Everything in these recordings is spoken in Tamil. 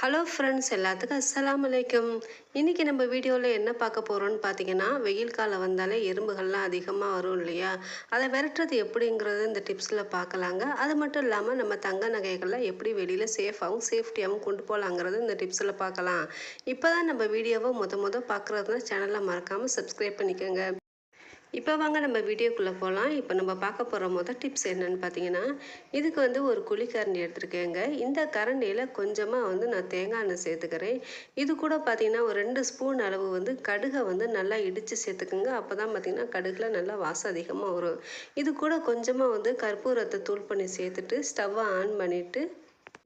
ஹலோ ஃப்ரெண்ட்ஸ் எல்லாத்துக்கும் அஸ்லாம் வலைக்கம் இன்றைக்கி நம்ம வீடியோவில் என்ன பார்க்க போகிறோன்னு பார்த்தீங்கன்னா வெயில் காலம் வந்தாலே எறும்புகள்லாம் அதிகமாக வரும் இல்லையா? அதை விரட்டுறது எப்படிங்கிறது இந்த டிப்ஸில் பார்க்கலாங்க. அது மட்டும் இல்லாமல் நம்ம தங்க நகைகள்லாம் எப்படி வெளியில் சேஃபாகவும் சேஃப்டியாகவும் கொண்டு போகலாங்கிறது இந்த டிப்ஸில் பார்க்கலாம். இப்போ தான் நம்ம வீடியோவை முத முத பார்க்குறதுனா சேனலை மறக்காமல் சப்ஸ்கிரைப் பண்ணிக்கோங்க. இப்போ வாங்க நம்ம வீடியோக்குள்ளே போகலாம். இப்போ நம்ம பார்க்க போகிற மொதல் டிப்ஸ் என்னன்னு பார்த்தீங்கன்னா இதுக்கு வந்து ஒரு குழிக்கரண்டி எடுத்துருக்கேங்க. இந்த கரண்டியில் கொஞ்சமாக வந்து நான் தேங்காய் எண்ணெய் சேர்த்துக்கிறேன். இது கூட பார்த்தீங்கன்னா ஒரு ரெண்டு ஸ்பூன் அளவு வந்து கடுகை வந்து நல்லா இடித்து சேர்த்துக்குங்க. அப்போ தான் பார்த்தீங்கன்னா கடுகில் நல்லா வாசம் அதிகமாக வரும். இது கூட கொஞ்சமாக வந்து கற்பூரத்தை தூள் பண்ணி சேர்த்துட்டு ஸ்டவ்வை ஆன் பண்ணிவிட்டு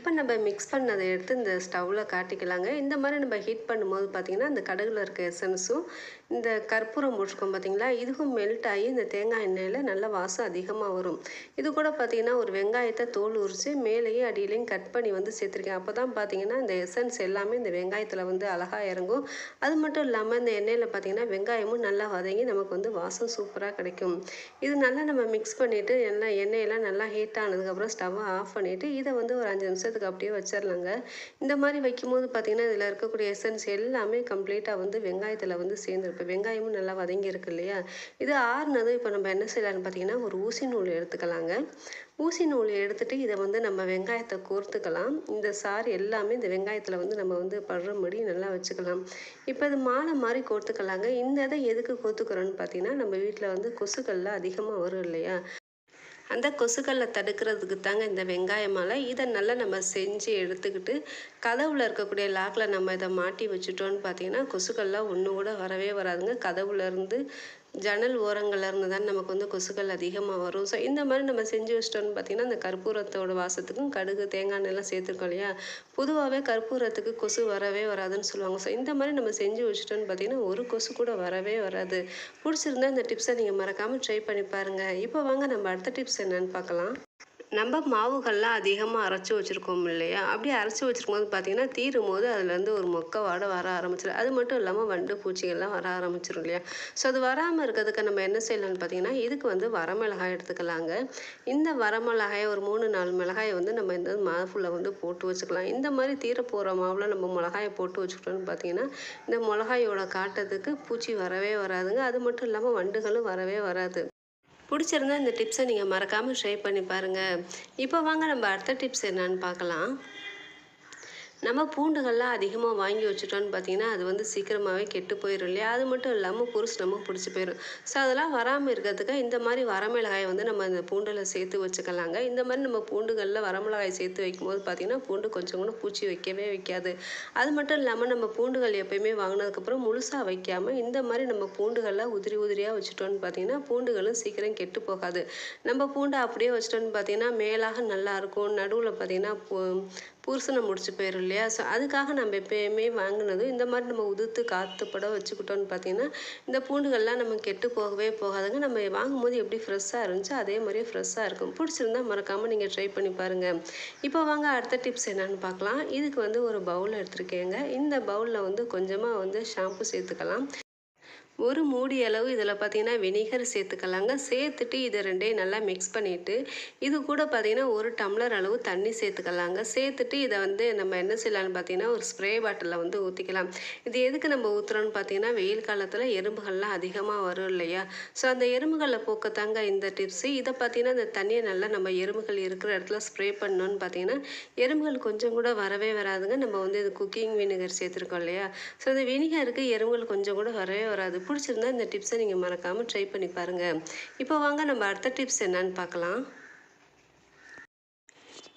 இப்போ நம்ம மிக்ஸ் பண்ணதை எடுத்து இந்த ஸ்டவ்வில் காட்டிக்கலாங்க. இந்த மாதிரி நம்ம ஹீட் பண்ணும்போது பார்த்திங்கன்னா இந்த கடுகில் இருக்க எசன்ஸும் இந்த கற்பூரம் போட்டிருக்கோம் பார்த்தீங்களா இதுவும் மெல்ட் ஆகி இந்த தேங்காய் எண்ணெயில் நல்ல வாசம் அதிகமாக வரும். இது கூட பார்த்திங்கன்னா ஒரு வெங்காயத்தை தோல் உரித்து மேலேயும் அடியிலையும் கட் பண்ணி வந்து சேர்த்துருக்கேன். அப்போ தான் பார்த்தீங்கன்னா இந்த எசன்ஸ் எல்லாமே இந்த வெங்காயத்தில் வந்து அழகாக இறங்கும். அது மட்டும் இல்லாமல் இந்த எண்ணெயில் பார்த்தீங்கன்னா வெங்காயமும் நல்லா வதங்கி நமக்கு வந்து வாசம் சூப்பராக கிடைக்கும். இது நல்லா நம்ம மிக்ஸ் பண்ணிவிட்டு எல்லாம் எண்ணெயெல்லாம் நல்லா ஹீட் ஆனதுக்கப்புறம் ஸ்டவ்வை ஆஃப் பண்ணிவிட்டு இதை வந்து ஒரு அஞ்சு நிமிஷத்துக்கு அப்படியே வச்சிடலாங்க இந்த மாதிரி வைக்கும்போது பார்த்திங்கன்னா இதில் இருக்கக்கூடிய எசன்ஸ் எல்லாமே கம்ப்ளீட்டாக வந்து வெங்காயத்தில் வந்து சேர்ந்துருக்கும். இப்போ வெங்காயமும் நல்லா வதங்கி இருக்கு இல்லையா? இது ஆறுனதும் இப்போ நம்ம என்ன செய்யலாம்னு பார்த்தீங்கன்னா ஒரு ஊசி நூல் எடுத்துக்கலாங்க. ஊசி நூல் எடுத்துகிட்டு இதை வந்து நம்ம வெங்காயத்தை கோர்த்துக்கலாம். இந்த சாறு எல்லாமே இந்த வெங்காயத்தில் வந்து நம்ம வந்து படுறபடி நல்லா வச்சுக்கலாம். இப்போ இது மாலை மாதிரி கோர்த்துக்கலாங்க. இந்த இதை எதுக்கு கோர்த்துக்கிறோன்னு பார்த்தீங்கன்னா நம்ம வீட்டில் வந்து கொசுக்கள்லாம் அதிகமாக வரும் இல்லையா? அந்த கொசுக்களை தடுக்கிறதுக்கு தாங்க இந்த வெங்காய மாலை இதை நல்லா நம்ம செஞ்சு எடுத்துக்கிட்டு கதவுல இருக்கக்கூடிய லாக்கில் நம்ம இதை மாட்டி வச்சுட்டோன்னு பார்த்தீங்கன்னா கொசுக்கள்லாம் ஒன்று கூட வரவே வராதுங்க. கதவுல இருந்து ஜன்னல் ஓரங்கள்லேருந்து தான் நமக்கு வந்து கொசுக்கள் அதிகமாக வரும். ஸோ இந்த மாதிரி நம்ம செஞ்சு வச்சிட்டோம்னு பார்த்தீங்கன்னா அந்த கற்பூரத்தோட வாசத்துக்கும் கடுகு தேங்காய் எண்ணெய்லாம் சேர்த்துருக்கோம் இல்லையா? பொதுவாகவே கற்பூரத்துக்கு கொசு வரவே வராதுன்னு சொல்லுவாங்க. ஸோ இந்த மாதிரி நம்ம செஞ்சு வச்சிட்டோம்னு பார்த்தீங்கன்னா ஒரு கொசு கூட வரவே வராது. பிடிச்சிருந்தா இந்த டிப்ஸை நீங்கள் மறக்காமல் ட்ரை பண்ணி பாருங்கள் இப்போ வாங்க நம்ம அடுத்த டிப்ஸ் என்னன்னு பார்க்கலாம் நம்ம மாவுகள்லாம் அதிகமாக அரைச்சி வச்சுருக்கோம் இல்லையா? அப்படி அரைச்சி வச்சுருக்கும் போது பார்த்தீங்கன்னா தீரும் போது அதுலேருந்து ஒரு மொக்க வாடை வர ஆரம்பிச்சிடும் அது மட்டும் இல்லாமல் வண்டு பூச்சிகள்லாம் வர ஆரம்பிச்சிடும் இல்லையா? ஸோ அது வராமல் இருக்கிறதுக்கு நம்ம என்ன செய்யலாம்னு பார்த்தீங்கன்னா இதுக்கு வந்து வரமிளகாய் எடுத்துக்கலாங்க. இந்த வரமிளகாயை ஒரு மூணு நாலு மிளகாயை வந்து நம்ம இந்த மாவுல வந்து போட்டு வச்சுக்கலாம். இந்த மாதிரி தீர போகிற மாவில் நம்ம மிளகாயை போட்டு வச்சுக்கிட்டோம்னு பார்த்தீங்கன்னா இந்த மிளகாயோட காட்டத்துக்கு பூச்சி வரவே வராதுங்க. அது மட்டும் இல்லாமல் வண்டுகளும் வரவே வராது. பிடிச்சிருந்தா இந்த டிப்ஸை நீங்கள் மறக்காமல் ட்ரை பண்ணி பாருங்கள் இப்போ வாங்க நம்ம அடுத்த டிப்ஸ் என்னன்னு பார்க்கலாம். நம்ம பூண்டுகள்லாம் அதிகமாக வாங்கி வச்சுட்டோம்னு பார்த்தீங்கன்னா அது வந்து சீக்கிரமாகவே கெட்டு போயிடும் இல்லையா? அது மட்டும் இல்லாமல் புருஷ் நம்ம பிடிச்சி போயிடும் ஸோ அதெல்லாம் வராமல் இருக்கிறதுக்கு இந்த மாதிரி வரமிளகாயை வந்து நம்ம இந்த பூண்டில் சேர்த்து வச்சுக்கலாங்க. இந்த மாதிரி நம்ம பூண்டுகளில் வரமிளகாய் சேர்த்து வைக்கும்போது பார்த்தீங்கன்னா பூண்டு கொஞ்சம் கூட பூச்சி வைக்கவே வைக்காது. அது மட்டும் இல்லாமல் நம்ம பூண்டுகள் எப்பயுமே வாங்கினதுக்கப்புறம் முழுசாக வைக்காமல் இந்த மாதிரி நம்ம பூண்டுகளில் உதிரி உதிரியாக வச்சுட்டோம்னு பார்த்தீங்கன்னா பூண்டுகளும் சீக்கிரம் கெட்டு போகாது. நம்ம பூண்டை அப்படியே வச்சிட்டோன்னு பார்த்தீங்கன்னா மேலாக நல்லா இருக்கும். நடுவில் பார்த்தீங்கன்னா பூசணம் முடிச்சு போயிடும் இல்லையா? ஸோ அதுக்காக நம்ம எப்பயுமே வாங்கினதும் இந்த மாதிரி நம்ம உதுத்து படம் வச்சுக்கிட்டோன்னு பார்த்தீங்கன்னா இந்த பூண்டுகள்லாம் நம்ம கெட்டு போகவே போகாதுங்க. நம்ம வாங்கும்போது எப்படி ஃப்ரெஷ்ஷாக இருந்துச்சோ அதே மாதிரியே ஃப்ரெஷ்ஷாக இருக்கும். பிடிச்சிருந்தா மறக்காமல் நீங்கள் ட்ரை பண்ணி பாருங்கள் இப்போ வாங்க அடுத்த டிப்ஸ் என்னென்னு பார்க்கலாம். இதுக்கு வந்து ஒரு பவுல் எடுத்திருக்கேங்க. இந்த பவுலில் வந்து கொஞ்சமாக வந்து ஷாம்பு சேர்த்துக்கலாம். ஒரு மூடி அளவு இதில் பார்த்தீங்கன்னா வினிகர் சேர்த்துக்கலாங்க. சேர்த்துட்டு இதை ரெண்டையும் நல்லா மிக்ஸ் பண்ணிவிட்டு இது கூட பார்த்தீங்கன்னா ஒரு டம்ளர் அளவு தண்ணி சேர்த்துக்கலாங்க. சேர்த்துட்டு இதை வந்து நம்ம என்ன செய்யலாம்னு பார்த்தீங்கன்னா ஒரு ஸ்ப்ரே பாட்டிலில் வந்து ஊற்றிக்கலாம் இது எதுக்கு நம்ம ஊற்றுறோன்னு பார்த்தீங்கன்னா வெயில் காலத்தில் எறும்புகள்லாம் அதிகமாக வரும் இல்லையா? ஸோ அந்த எறும்புகளை போக்கத்தாங்க இந்த டிப்ஸு இதை பார்த்தீங்கன்னா இந்த தண்ணியை நல்லா நம்ம எறும்புகள் இருக்கிற இடத்துல ஸ்ப்ரே பண்ணோன்னு பார்த்தீங்கன்னா எறும்புகள் கொஞ்சம் கூட வரவே வராதுங்க. நம்ம வந்து இது குக்கிங் வினிகர் சேர்த்துருக்கோம் இல்லையா? ஸோ இந்த வினிகருக்கு எறும்புகள் கொஞ்சம் கூட வரவே வராது. பிடிச்சிருந்தா இந்த டிப்ஸை நீங்கள் மறக்காமல் ட்ரை பண்ணி பாருங்கள் இப்போ வாங்க நம்ம அடுத்த டிப்ஸ் என்னன்னு பார்க்கலாம்.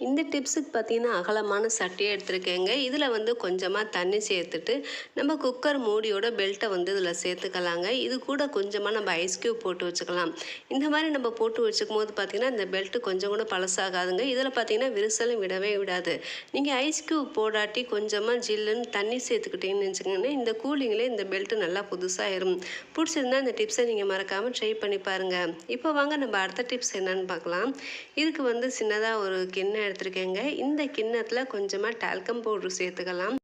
இந்த டிப்ஸுக்கு பார்த்தீங்கன்னா அகலமான சட்டையை எடுத்துருக்கேங்க. இதில் வந்து கொஞ்சமாக தண்ணி சேர்த்துட்டு நம்ம குக்கர் மூடியோட பெல்ட்டை வந்து இதில் சேர்த்துக்கலாங்க. இது கூட கொஞ்சமாக நம்ம ஐஸ் க்யூப் போட்டு வச்சுக்கலாம். இந்த மாதிரி நம்ம போட்டு வச்சுக்கும் போது பார்த்தீங்கன்னா இந்த பெல்ட்டு கொஞ்சம் கூட பழசாகாதுங்க. இதில் பார்த்தீங்கன்னா விரிசலும் விடவே விடாது. நீங்கள் ஐஸ் க்யூப் போடாட்டி கொஞ்சமாக ஜில்லுன்னு தண்ணி சேர்த்துக்கிட்டீங்கன்னு வச்சுக்கோங்கன்னா இந்த கூலிங்கில் இந்த பெல்ட்டு நல்லா புதுசாகிடும் பிடிச்சிருந்தா இந்த டிப்ஸை நீங்கள் மறக்காமல் ட்ரை பண்ணி பாருங்கள் இப்போ வாங்க நம்ம அடுத்த டிப்ஸ் என்னன்னு பார்க்கலாம். இதுக்கு வந்து சின்னதாக ஒரு கிண்ணம் எடுத்திருக்கேங்க. இந்த கிண்ணத்தில் கொஞ்சமாக டால்கம் பவுட்ரு சேர்த்துக்கலாம்.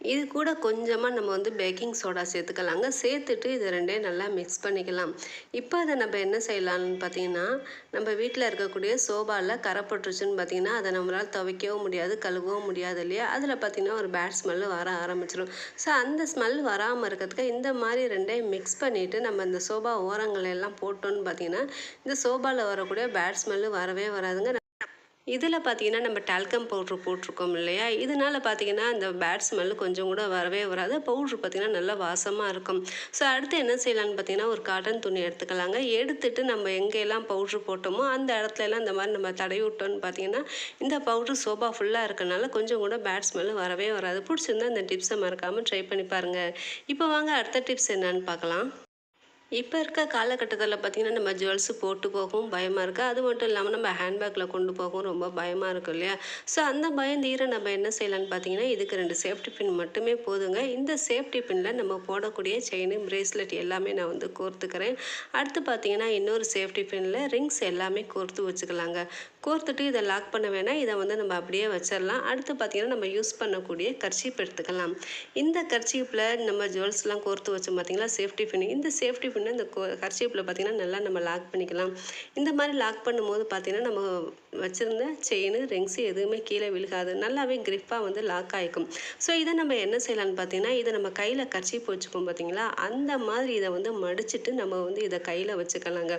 இது கூட கொஞ்சமாக நம்ம வந்து பேக்கிங் சோடா சேர்த்துக்கலாங்க. சேர்த்துட்டு இது ரெண்டையும் நல்லா மிக்ஸ் பண்ணிக்கலாம். இப்போ அதை நம்ம என்ன செய்யலாம்னு பார்த்தீங்கன்னா நம்ம வீட்டில் இருக்கக்கூடிய சோபாவில் கரப்பட்டுருச்சுன்னு பார்த்தீங்கன்னா அதை நம்மளால் துவைக்கவும் முடியாது கழுவவும் முடியாது இல்லையா? அதில் பார்த்தீங்கன்னா ஒரு பேட் ஸ்மெல்லு வர ஆரம்பிச்சிடும் ஸோ அந்த ஸ்மெல் வராமல் இருக்கிறதுக்கு இந்த மாதிரி ரெண்டையும் மிக்ஸ் பண்ணிவிட்டு நம்ம இந்த சோபா ஓரங்கள் எல்லாம் போட்டோன்னு பார்த்தீங்கன்னா இந்த சோபாவில் வரக்கூடிய பேட் ஸ்மெல்லு வரவே வராதுங்க. இதில் பார்த்தீங்கன்னா நம்ம டால்கம் பவுட்ரு போட்டிருக்கோம் இல்லையா? இதனால் பார்த்தீங்கன்னா அந்த பேட் ஸ்மெல்லு கொஞ்சம் கூட வரவே வராது. பவுட்ரு பார்த்தீங்கன்னா நல்லா வாசமாக இருக்கும். ஸோ அடுத்து என்ன செய்யலாம்னு பார்த்தீங்கன்னா ஒரு காட்டன் துணி எடுத்துக்கலாங்க. எடுத்துட்டு நம்ம எங்கெல்லாம் பவுட்ரு போட்டோமோ அந்த இடத்துல எல்லாம் இந்த மாதிரி நம்ம தடவி விட்டோம்னு பார்த்தீங்கன்னா இந்த பவுட்ரு சோபா ஃபுல்லாக இருக்கனால கொஞ்சம் கூட பேட் ஸ்மெல்லு வரவே வராது. பிடிச்சிருந்தா இந்த டிப்ஸை மறக்காமல் ட்ரை பண்ணி பாருங்கள் இப்போ வாங்க அடுத்த டிப்ஸ் என்னன்னு பார்க்கலாம். இப்போ இருக்க காலகட்டத்தில் பார்த்திங்கன்னா நம்ம ஜுவல்ஸு போட்டு போகவும் பயமாக இருக்குது அது மட்டும் இல்லாமல் நம்ம ஹேண்ட்பேக்கில் கொண்டு போகவும் ரொம்ப பயமாக இருக்கும் இல்லையா? ஸோ அந்த பயம் தீர நம்ம என்ன செய்யலாம்னு பார்த்தீங்கன்னா இதுக்கு ரெண்டு சேஃப்டி பின் மட்டுமே போதுங்க. இந்த சேஃப்டி பின்னில் நம்ம போடக்கூடிய செயின் பிரேஸ்லெட் எல்லாமே நான் வந்து கோர்த்துக்கிறேன். அடுத்து பார்த்திங்கன்னா இன்னொரு சேஃப்டி பின்னில் ரிங்ஸ் எல்லாமே கோர்த்து வச்சுக்கலாங்க. கோர்த்துட்டு இதை லாக் பண்ண வேணால் இதை வந்து நம்ம அப்படியே வச்சிடலாம். அடுத்து பார்த்தீங்கன்னா நம்ம யூஸ் பண்ணக்கூடிய கர்ச்சீப் எடுத்துக்கலாம். இந்த கர்ச்சீப்பில் நம்ம ஜுவல்ஸ்லாம் கோர்த்து வச்சோம் பார்த்திங்களா? சேஃப்டி பின் இந்த சேஃப்டி பின்னை இந்த கர்ச்சீப்பில் பார்த்தீங்கன்னா நல்லா நம்ம லாக் பண்ணிக்கலாம். இந்த மாதிரி லாக் பண்ணும்போது பார்த்தீங்கன்னா நம்ம வச்சுருந்த செயின் ரிங்ஸு எதுவுமே கீழே விழுகாது. நல்லாவே கிரிப்பாக வந்து லாக் ஆகிக்கும் ஸோ இதை நம்ம என்ன செய்யலாம்னு பார்த்தீங்கன்னா இதை நம்ம கையில் கர்ச்சீப் வச்சுப்போம் பார்த்திங்களா? அந்த மாதிரி இதை வந்து மடிச்சிட்டு நம்ம வந்து இதை கையில் வச்சுக்கலாங்க.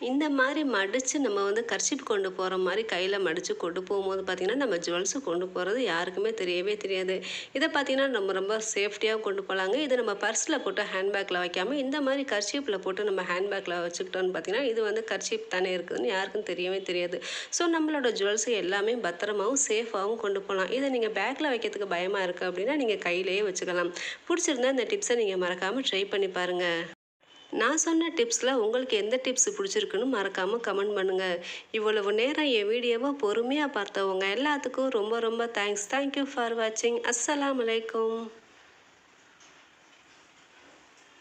இந்த மாதிரி மடித்து நம்ம வந்து கர்ச்சிப் கொண்டு போகிற மாதிரி கையில் மடித்து கொண்டு போகும்போது பார்த்திங்கன்னா நம்ம ஜுவல்ஸு கொண்டு போகிறது யாருக்குமே தெரியவே தெரியாது. இதை பார்த்திங்கன்னா நம்ம ரொம்ப சேஃப்டியாக கொண்டு போகலாங்க இதை நம்ம பர்ஸில் போட்டு ஹேண்ட்பேக்கில் வைக்காமல் இந்த மாதிரி கர்ச்சிப்பில் போட்டு நம்ம ஹேண்ட்பேக்கில் வச்சுக்கிட்டோன்னு பார்த்திங்கன்னா இது வந்து கர்ச்சிப் தானே இருக்குதுன்னு யாருக்கும் தெரியவே தெரியாது. ஸோ நம்மளோட ஜுவல்ஸு எல்லாமே பத்திரமாகவும் சேஃபாகவும் கொண்டு போகலாம் இதை நீங்கள் பேக்கில் வைக்கிறதுக்கு பயமாக இருக்குது அப்படின்னா நீங்கள் கையிலேயே வச்சுக்கலாம். பிடிச்சிருந்தா இந்த டிப்ஸை நீங்கள் மறக்காமல் ட்ரை பண்ணி பாருங்கள் நான் சொன்ன டிப்ஸில் உங்களுக்கு எந்த டிப்ஸ் பிடிச்சிருக்குன்னு மறக்காமல் கமெண்ட் பண்ணுங்கள் இவ்வளவு நேரம் என் வீடியோவை பொறுமையாக பார்த்தவங்க எல்லாத்துக்கும் ரொம்ப ரொம்ப தேங்க்ஸ் தேங்க்யூ ஃபார் வாட்சிங் அஸ்ஸலாம் வலைக்கம்